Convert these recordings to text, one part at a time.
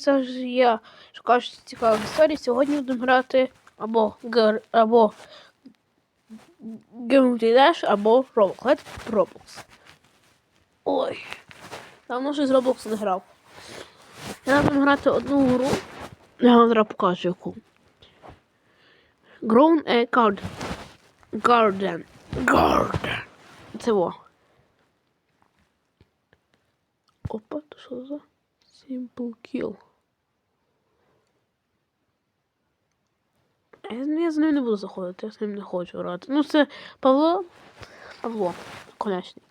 Це ж я шукаю щось цікаве в історії. Сьогодні будемо грати або гер, або Geometry Dash, або Roblox. Давайте Roblox. Ой. Давно щось з Roblox не грав. Я будемо грати одну гру. Я вам зараз покажу яку. Grown a Garden. Garden. Garden. Це во. Опа, то що за? Simple kill. Я, з- ним не буду заходити, я з ним не хочу грати. Ну, це Павло. Павло, конечний.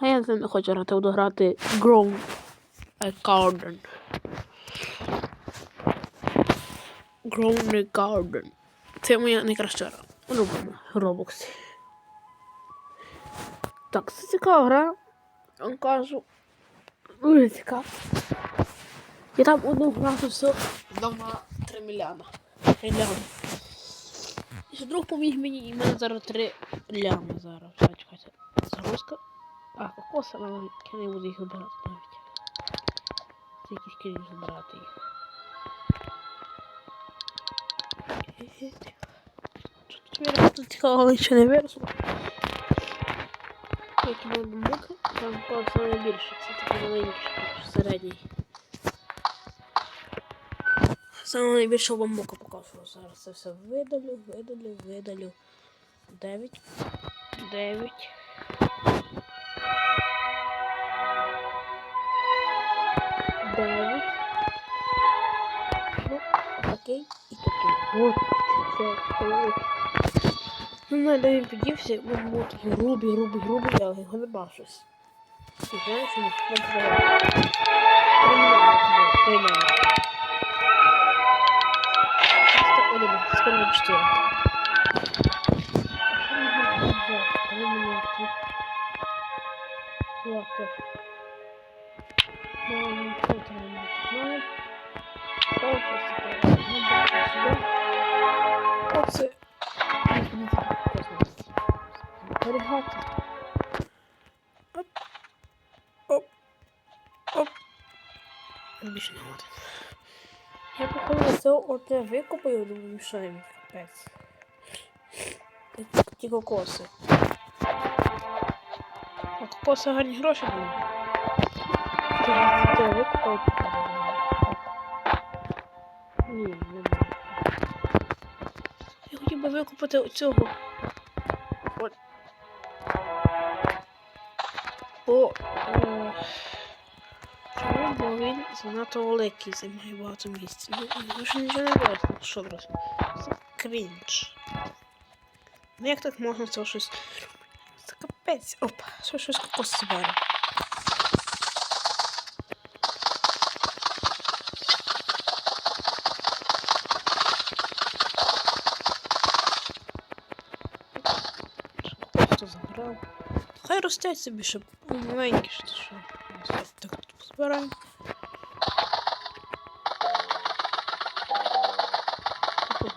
А я з ним не хочу грати, буду грати Grown a Garden. Grown a Garden. Це моя найкраща гра. В Роблоксі. Так, це цікава гра. Я кажу. Дуже цікаво. Я там одну грати все на 3 мільйона. 3 лями. Друг поміг мені, і мене зараз 3 лями зараз. Чекайте. Загрузка. А, кокоси, але я не буду їх забирати навіть. Це якісь кілів забирати їх. Тут виросло цікаво, але ще не виросло. Які були бамбуки, там просто найбільше, це такі маленькі, середній. Саме найбільше бамбука покажу. Зараз це все видалю, видалю, видалю. 9. 9. Дев'ять. Ну, окей, і таке. От, це. Ну, не де він підівся, він був такий грубий, грубий, грубий, я його не бав. І знаєш, він не скоро на 4. Лапка. Маленький тренер. Паука сюда. Оце. Перегати. Оп. Оп. Оп. Більше не годин гати. Я це оте викопаю, думаю, мішає мені капець. Ті кокоси. А кокоси гарні гроші були. Це викопаю. Ні, не. Я хотів би викупити оцього. Занадто великий, займає багато місця. Ну, що нічого не буде, що просто. Це крінж. Ну як так можна це щось. Це капець. Опа, що щось кокос збере. Просто забрав. Хай ростять собі, щоб маленькі, що. Так тут позбираємо.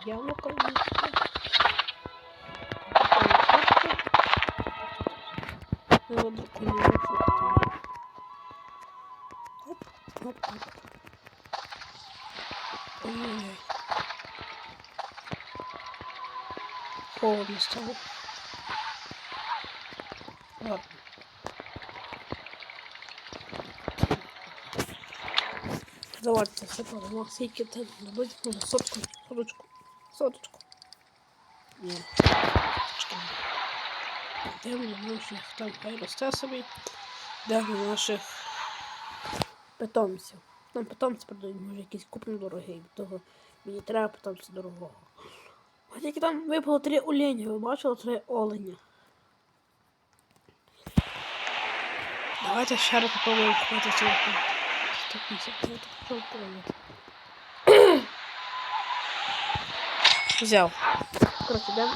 яблоко яблоко не Оп, оп, оп. Ой. Холодно стало. Ладно. Давайте все подумал, сейки там добыть, ну, сотку, ручку. Соточку. Ні. Йдемо наших там хай росте собі. Йдемо наших питомців. Там питомці продають, може якийсь купно дорогий, того мені треба питомця дорогого. Ось тільки там випало три оленя, ви бачили три оленя. Давайте ще раз попробуємо купити цього. 150, давайте попробуємо. Взяв. Короче, Взял. Коротше, дам.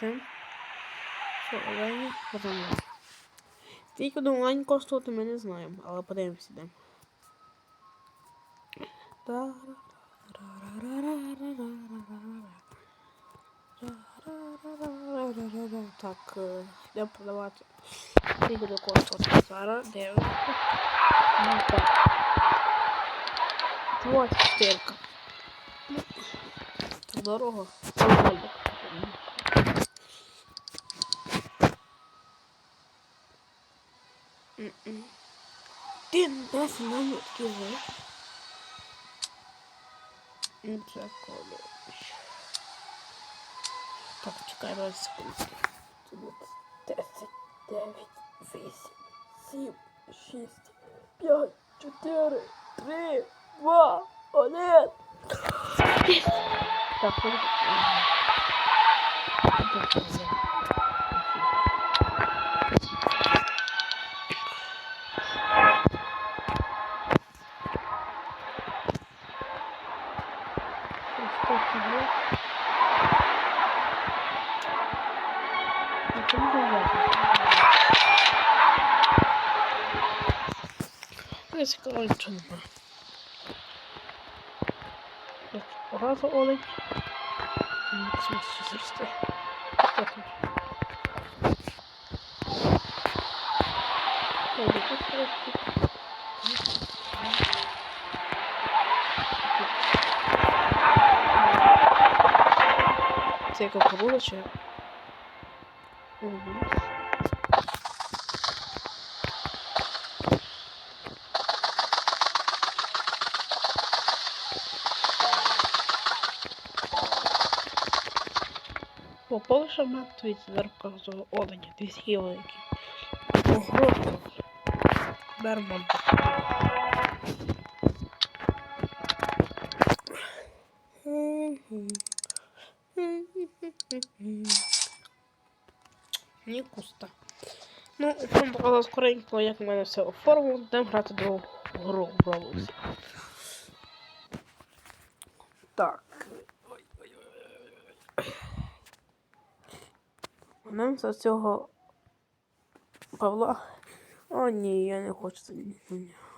Там. Що, онлайн? Потім. Скільки до онлайн коштувати, мы не знаем, але подивимося де. Да. Так, е, йдемо подавати. Скільки буде коштувати зараз? Дивимося. Ну так. 24. Ну, це дорого. М-м. Ти знаю, такі ви. Ну, Це коло. Так, чекай, 20 секунд. Це буде 10, 9, 8, 7, 6, 5, 4, 3, 2, олень. М, В смысле, сейчас растет. Так, вот. Ой, да как хорошо. Це чи? Угу. Мат твій зверху з оленя, дві схилики. Ого. Нормально. Ні куста. Ну, вам показав скоренько, як в мене все оформлено, будемо грати другу гру в Roblox. Так. Нам за цього Павла. О, ні, я не хочу за ним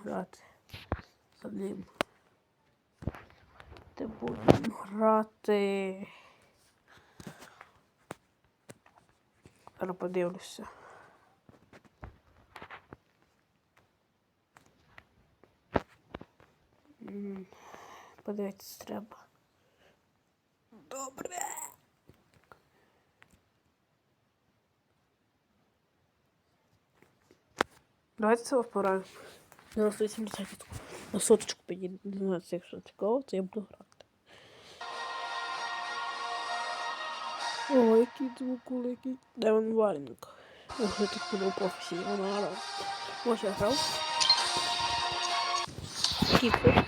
грати. За ним. Ти будемо грати. Зараз подивлюся. М, Подивитися треба. Добре. Давайте це впораємо. 98 На соточку. Не знаю, це якщо цікаво, то я буду грати. О, який звук великий. Девон Варінг. Я так буду професійно грав. Я грав. Кіпер.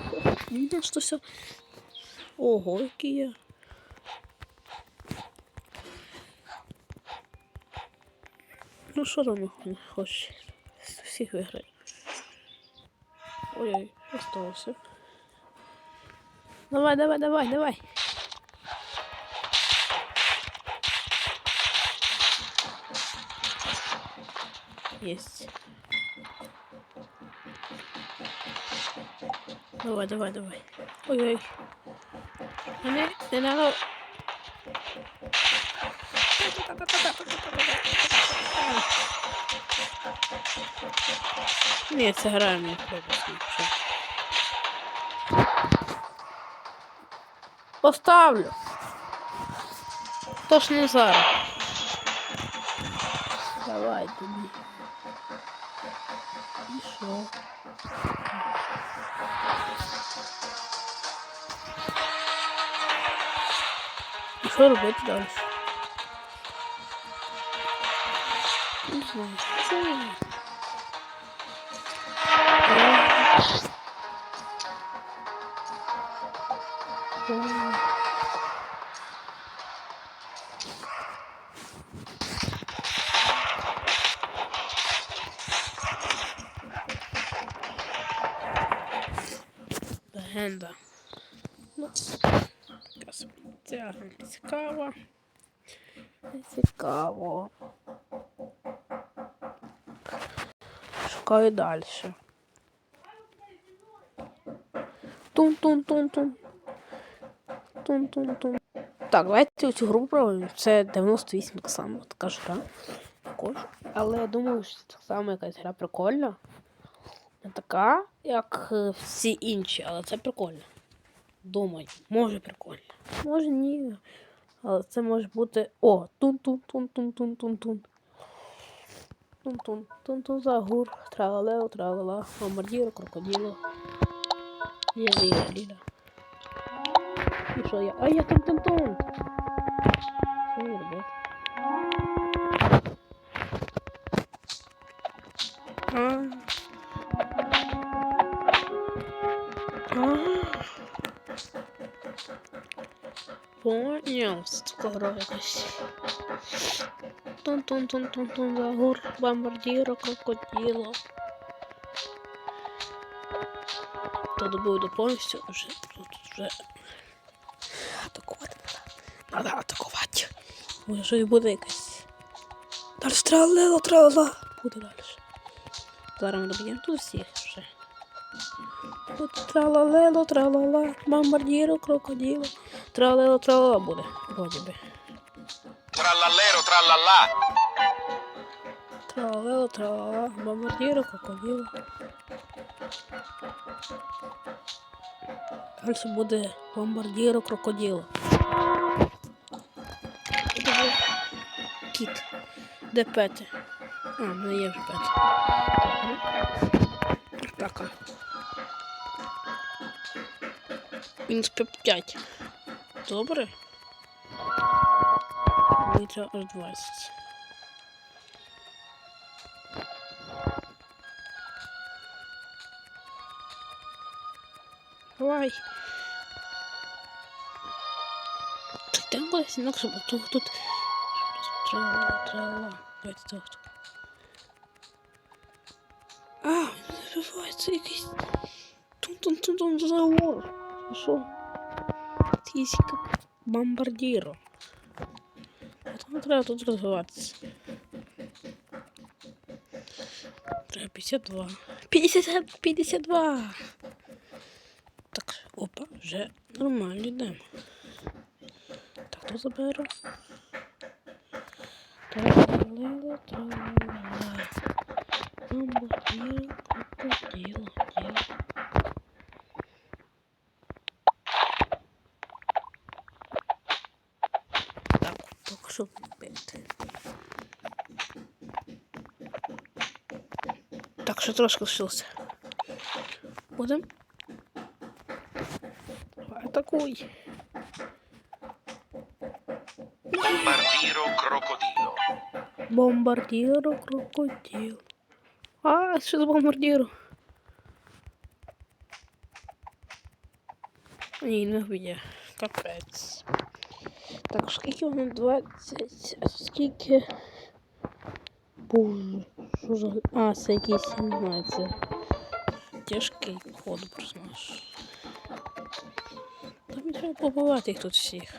Видно, що. Ого, який я. Ну що там не хочеш? Всіх виграє. Ой-ой, осталося. Давай, давай, давай, давай. Есть. Давай, давай, давай. Ой-ой. Не, не надо. Ні, це грає мені подобається. Поставлю. Тож не. Давай тобі. І що? І що робити Легенда. Ну, ця цікава. Цікаво. Шукаю далі. Тун-тун-тун-тун. Тун-тун-тун. Так, давайте цю гру пробуємо. Це 98 так само, така ж гра. Також. Але я думаю, що так само якась гра прикольна. Не така, як е, всі інші, але це прикольно. Думаю, може прикольно. Може ні. Але це може бути. О, тун-тун-тун-тун-тун-тун-тун. Тун-тун, тун-тун загур, тралалео, тралала, бомбардіро, крокодило. Є, є, ліля. І що я? А я там тун тун Що мені робити? Поняв, це така гра. Тун-тун-тун-тун-тун, загур, бомбардіро, крокодило. То добуду повністю вже тут вже атакувати треба. Треба атакувати. Може і буде якась. Далі тралела, тралела. Буде далі. Зараз ми доб'ємо тут всіх тралалело, тралала, бомбардіро, крокодило. Тралело, тралала буде. Вроді би. Trallallero, trallallà. Тралело, тралала, бомбардіро, крокодило. Далі буде. Де ви? Кіт. Де Пети? А, мене є вже Пети. Так. Мінус 5. Добре. Мені аж 20. Давай. Там кудись інакше, бо тут, тут... Трала, трала. Давайте так. А, забивається якийсь... Тун-тун-тун-тун А що? Тіська бомбардіро. А Тому треба тут розвиватися. Треба 52. 50, 52. Так, опа, вже нормально йдемо. Так, тут заберу. Тралала, тралала. Бомбардіро, крокодило, Так, ще трошки лишилося. Будем. Давай, Атакуй. Bombardiro, crocodilo. Бомбардіро, крокодил. А, що за бомбардіро? Ні, не вб'є. Капець. Так, скільки воно 20? А скільки? Боже, Що за... А, це якийсь, не тяжкий ход, просто наш. Та мені треба побивати їх тут всіх.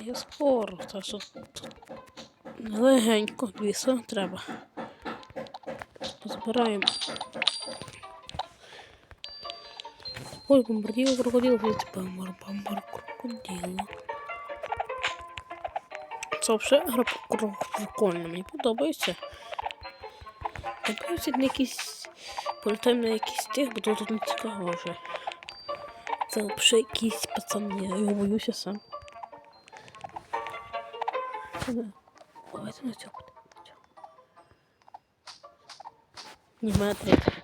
Я спору, та що тут легенько, двіса треба. Позбираємо. Ой, бомбарділо, крокодило, видите, бомбар, бомбар, крокодило. Це взагалі гра прик- прикольна, мені подобається. Подобається на якісь. Полетаємо на якісь тих, бо тут не цікаво вже. Це взагалі якийсь пацан, я його боюся сам. Давайте на цьому. на цьому.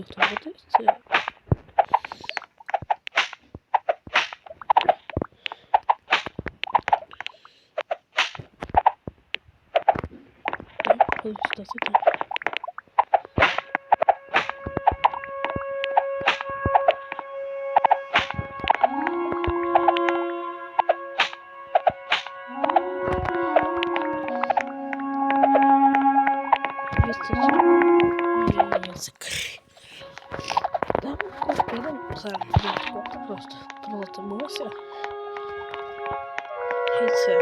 Дальше не знаю, хто буде. Підемо зараз будемо просто пролетимося. І це.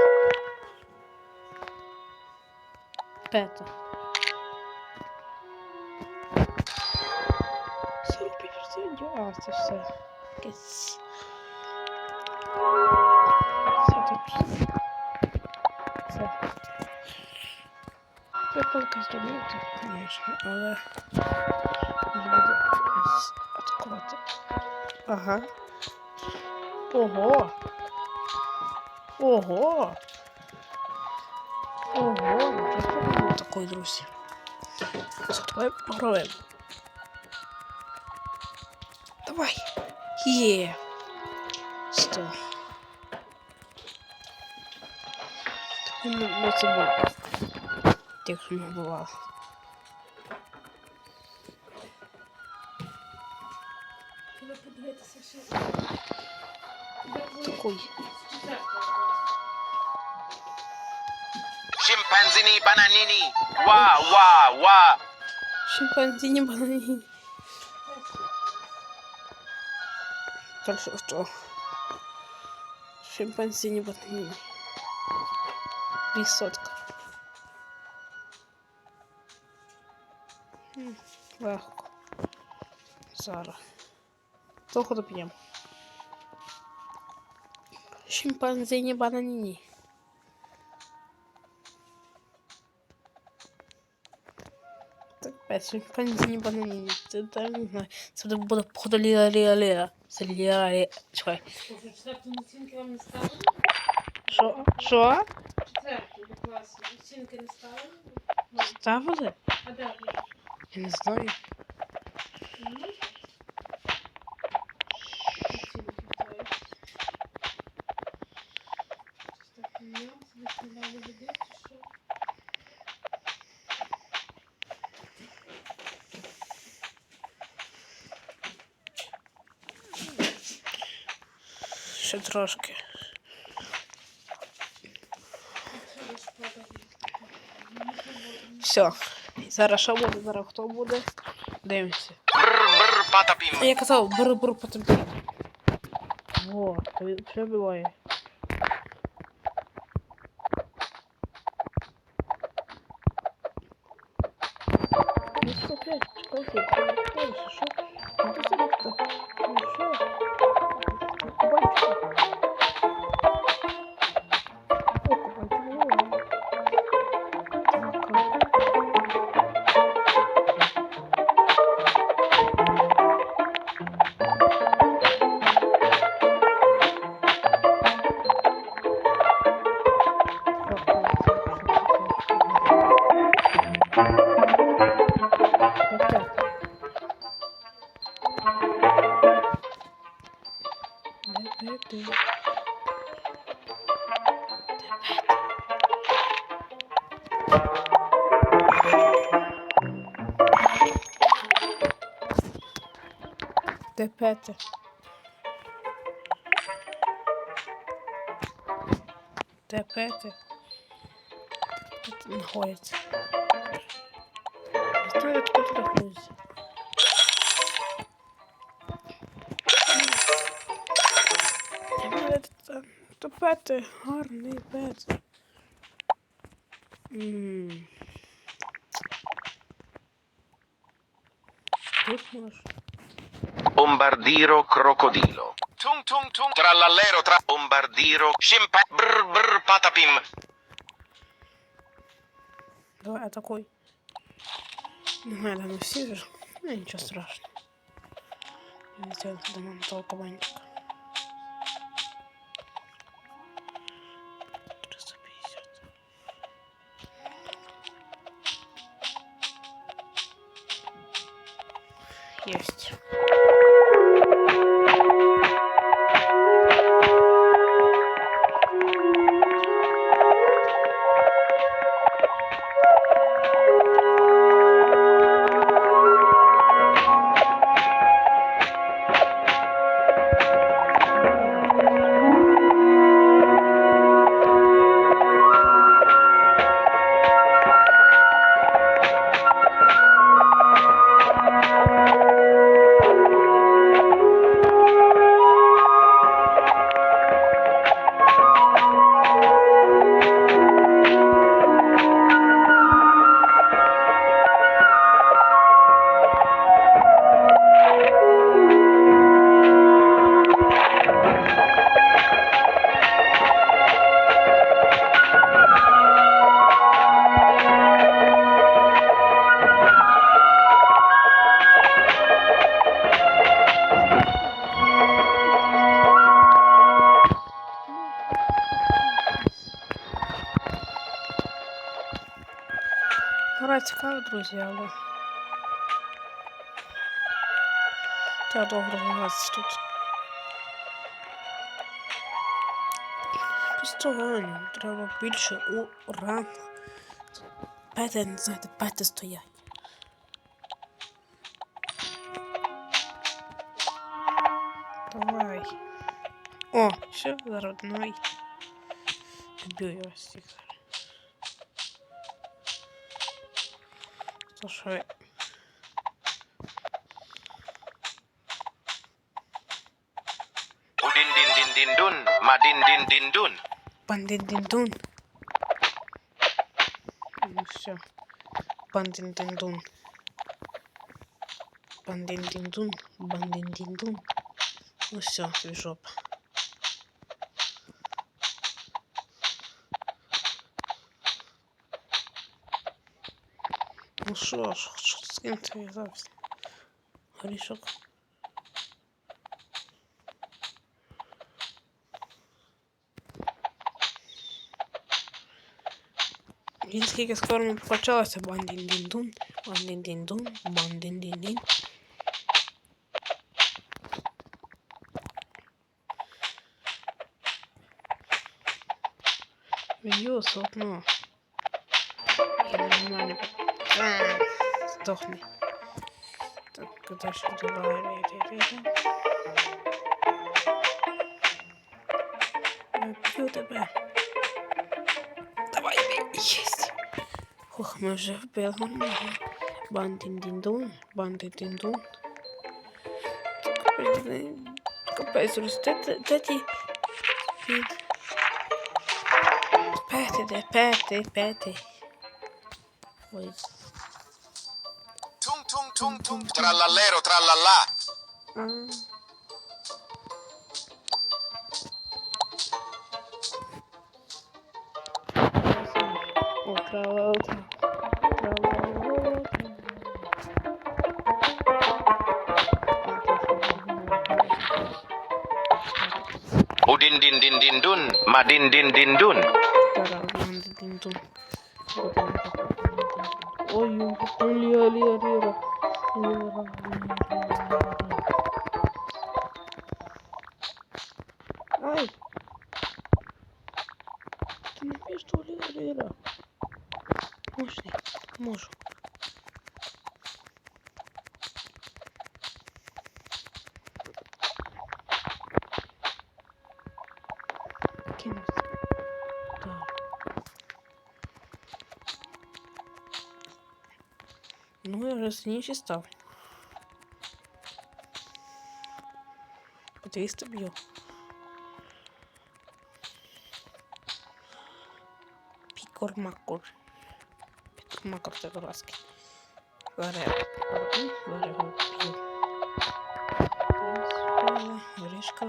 П'ята. 45%, а це все. Якесь. Це тут. Це. Приколка зробити, звісно, але не буде атакувати. Ага. Ого. Ого. Ого, нічого такої, друзі. Давай пограємо. Давай. Є. Сто. Так, ну, ну, це було. Тих не бувало. Такой. Scimpanzini bananini. Wa wa wa. Шимпанзині банані. Дальше что? Шимпанзині банані. Висотка. Хм, Легко. Зараз. Трохи доп'ємо. Шимпанзині бананіні. Так, п'ять шимпанзині бананіні. Це так не знаю. Це буде- буде походу ліра ліра ліра. Це ліра ліра. Чекай. Слухай, четверту оцінки вам не ставили? Що? Що? Четверту до класу. Оцінки не ставили? Ну, Ставили? а де ви? Я не знаю. Ні? Оцінки ставили. Щось так помінялося, десь не дали води, чи що? Ще трошки. Все. Зараз що буде? Зараз хто буде? Дивимося. Я казав, бр-бр потопін. Во, це буває. Петя? Де Петя? Тут знаходиться. Хто я тут знаходиться? То Петя, гарний Петя. М. Тут можеш. Bombardiro crocodilo. Tung tung tung. Trallallero tra. Bombardiro. Scimpa. Brr brr patapim. Давай атакуй. Немає там всі ж. Ну нічого страшного. Я сделал дома на Гра цікава, друзі, але... Та добре у нас тут. Постування ну, треба більше у ран. Пети, не знаєте, пети стоять. Давай. О, ще зараз одной. Б'ю я вас всіх. Das ist schön. Udin din din din dun, ma din din dun. Ban din dun. Ja. Ban din dun. Bandin din dun, bandin din dun. Ну все, вижу. Ну что, что с кем ты завис? Горишок. Він скільки скоро ми почалося. Бандін-дін-дун, бандін-дін-дун, бандін-дін-дін. Йо, сотно. Я не знаю. Сдохни. Так, куда же туда? Я бью тебя. Давай, есть. Ох, мы уже в белом Бандин диндон, бандин диндон. Капець, ростете, де ті від... П'ятий, де п'ятий, п'ятий. Ось. tum tum trallallero trallallà. Mm. Udin din din din dun, madin din din dun. Ай! Ты не знаешь, что ли, Лера? Можно? Можу. Кинуть. Да. Ну, я раз не чистал. 200 б'ю. Пікор-макор. Пікор-макор це дурацький. Зараз я пробую, зараз його вб'ю. Ось, Горішка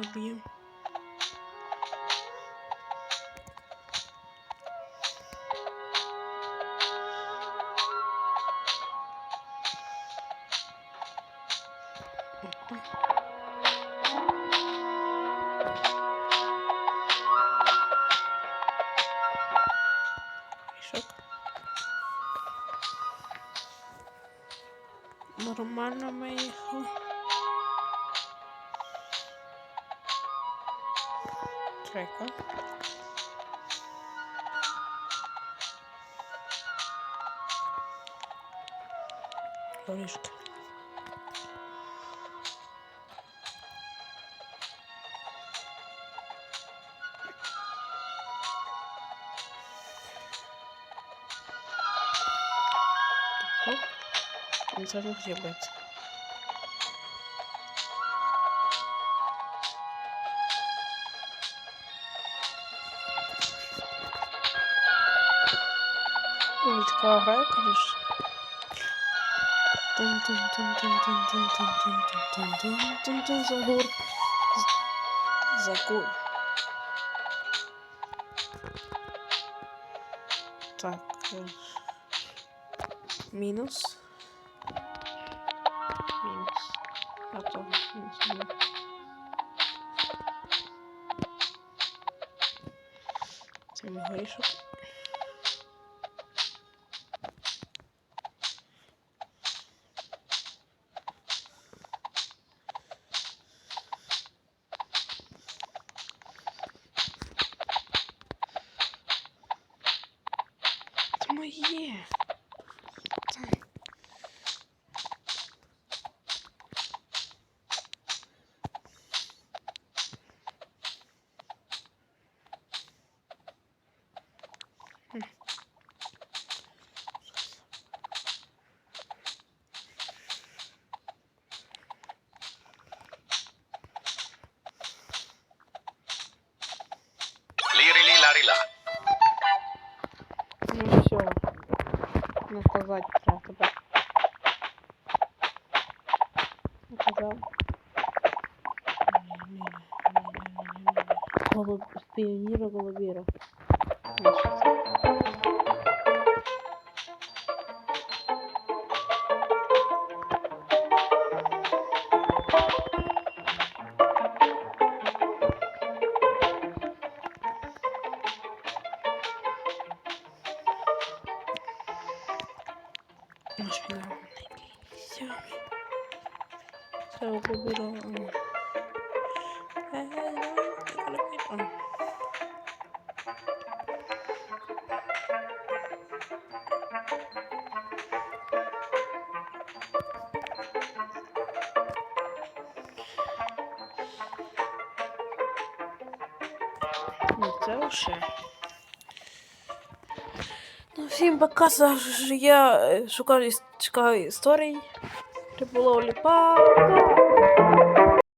горішки. Не треба з'їбати. Ось така гра, конечно. Загор. Закон. Так. Мінус. Мама є. Піоніра голубіра. Всім пока, я е, шукаю, чекаю історій. Риболовлі, пока!